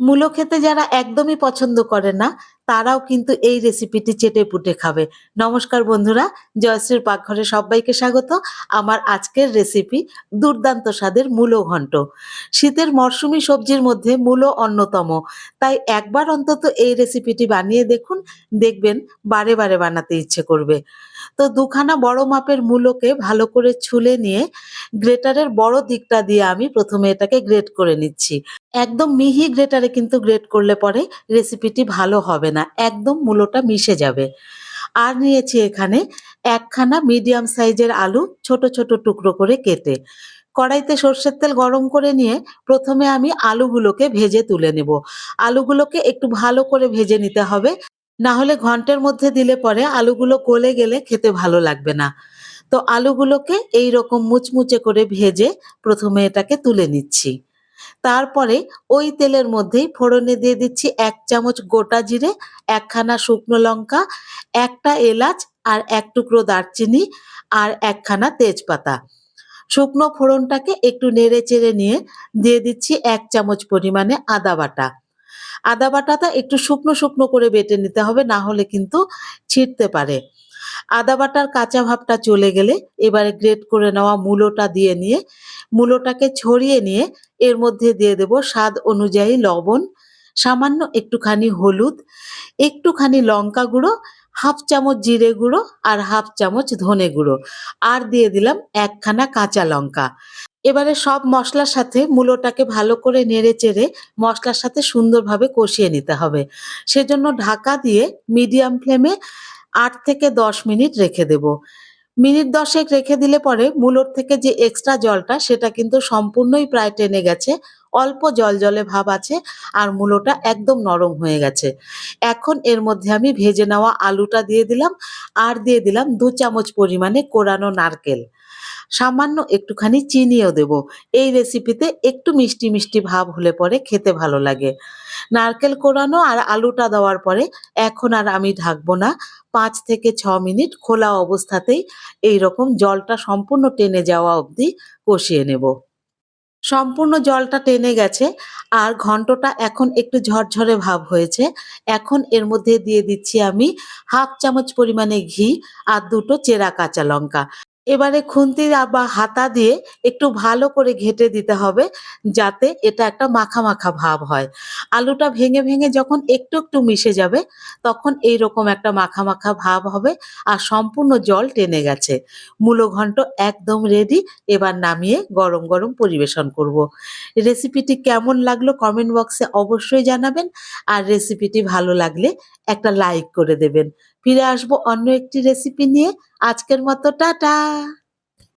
মূলো খেতে যারা একদমই পছন্দ করে না তারাও কিন্তু এই রেসিপিটি চেটে পুটে খাবে। নমস্কার বন্ধুরা, জয়শ্রীর পাকঘরে সবাইকে স্বাগত। আমার আজকের রেসিপি দুর্দান্ত স্বাদের মূলো ঘন্ট। শীতের মরশুমি সবজির মধ্যে মূলো অন্যতম। তাই একবার অন্তত এই রেসিপিটি বানিয়ে দেখুন, দেখবেন বারে বারে বানাতে ইচ্ছে করবে। তো দুখানা বড় মাপের মূলোকে ভালো করে ছুলে নিয়ে গ্রেটারের বড় দিকটা দিয়ে আমি প্রথমে এটাকে গ্রেট করে নিচ্ছি। একদম মিহি গ্রেটারে কিন্তু গ্রেট করলে পরে রেসিপিটি ভালো হবে না। একদম মূলোটা মিশে যাবে। আর নিয়েছি এখানে একখানা মিডিয়াম সাইজের আলু, ছোট ছোট টুকরো করে কেটে। কড়াইতে সর্ষের তেল গরম করে নিয়ে প্রথমে আমি আলুগুলোকে ভেজে তুলে নেব। আলুগুলোকে একটু ভালো করে ভেজে নিতে হবে, না হলে ঘন্টের মধ্যে দিলে পরে আলুগুলো গলে গেলে খেতে ভালো লাগবে না। তো আলুগুলোকে এই রকম মুচমুচে করে ভেজে প্রথমে এটাকে তুলে নিচ্ছি। তারপরে ওই তেলের মধ্যেই ফোড়নে দিয়ে দিচ্ছি এক চামচ গোটা জিরে, একখানা শুকনো লঙ্কা, একটা এলাচ আর এক টুকরো দারচিনি আর একখানা তেজপাতা। শুকনো ফোড়নটাকে একটু নেড়ে চেড়ে নিয়ে দিয়ে দিচ্ছি এক চামচ পরিমাণে আদা বাটা। আদা বাটাটা একটু শুকনো শুকনো করে বেটে নিতে হবে, না হলে কিন্তু ছিটতে পারে। আদা বাটার কাঁচা ভাবটা চলে গেলে এবারে গ্রেট করে নেওয়া মূলোটা দিয়ে নিয়ে, মূলোটাকে ছড়িয়ে নিয়ে এর মধ্যে দিয়ে দেব স্বাদ অনুযায়ী লবণ, সামান্য একটুখানি হলুদ, একটুখানি লঙ্কা গুঁড়ো, হাফ চামচ জিরে গুঁড়ো আর হাফ চামচ ধনে গুঁড়ো আর দিয়ে দিলাম একখানা কাঁচা লঙ্কা। এবারে সব মশলার সাথে মূলোটাকে ভালো করে নেড়ে চেড়ে মশলার সাথে সুন্দরভাবে কষিয়ে নিতে হবে। সেজন্য ঢাকা দিয়ে মিডিয়াম ফ্লেমে আট থেকে দশ মিনিট রেখে দেব। মিনিট দশেক রেখে দিলে পরে মূলোর থেকে যে এক্সট্রা জলটা, সেটা কিন্তু সম্পূর্ণই প্রায় টেনে গেছে। অল্প জল জলে ভাব আছে আর মূলোটা একদম নরম হয়ে গেছে। এখন এর মধ্যে আমি ভেজে নেওয়া আলুটা দিয়ে দিলাম আর দিয়ে দিলাম দু চামচ পরিমাণে কোরানো নারকেল। সামান্য একটুখানি চিনিও দেব। এই রেসিপিতে একটু মিষ্টি মিষ্টি ভাব হলে পরে খেতে ভালো লাগে। নারকেল কোরানো আর আলুটা দেওয়ার পরে এখন আর আমি ঢাকবো না। পাঁচ থেকে ছ মিনিট খোলা অবস্থাতেই এই রকম জলটা সম্পূর্ণ টেনে যাওয়া অবধি কষিয়ে নেব। সম্পূর্ণ জলটা টেনে গেছে আর ঘন্টটা এখন একটু ঝরঝরে ভাব হয়েছে। এখন এর মধ্যে দিয়ে দিচ্ছি আমি হাফ চামচ পরিমাণে ঘি আর দুটো চেরা কাঁচা লঙ্কা। এবারে খুন্তি বা হাতা দিয়ে একটু ভালো করে ঘেটে দিতে হবে যাতে এটা একটা মাখা মাখা ভাব হয়। আলুটা ভেঙে ভেঙে যখন একটু একটু মিশে যাবে তখন এই রকম একটা মাখা মাখা ভাব হবে আর সম্পূর্ণ জল টেনে গেছে। মূলো ঘন্ট একদম রেডি এবার নামিয়ে গরম গরম পরিবেশন করব। রেসিপিটি কেমন লাগল কমেন্ট বক্সে অবশ্যই জানাবেন আর রেসিপিটি ভালো লাগলে একটা লাইক করে দেবেন। ফিরে আসব অন্য একটি রেসিপি নিয়ে। আজকের মতো, টাটা! ら。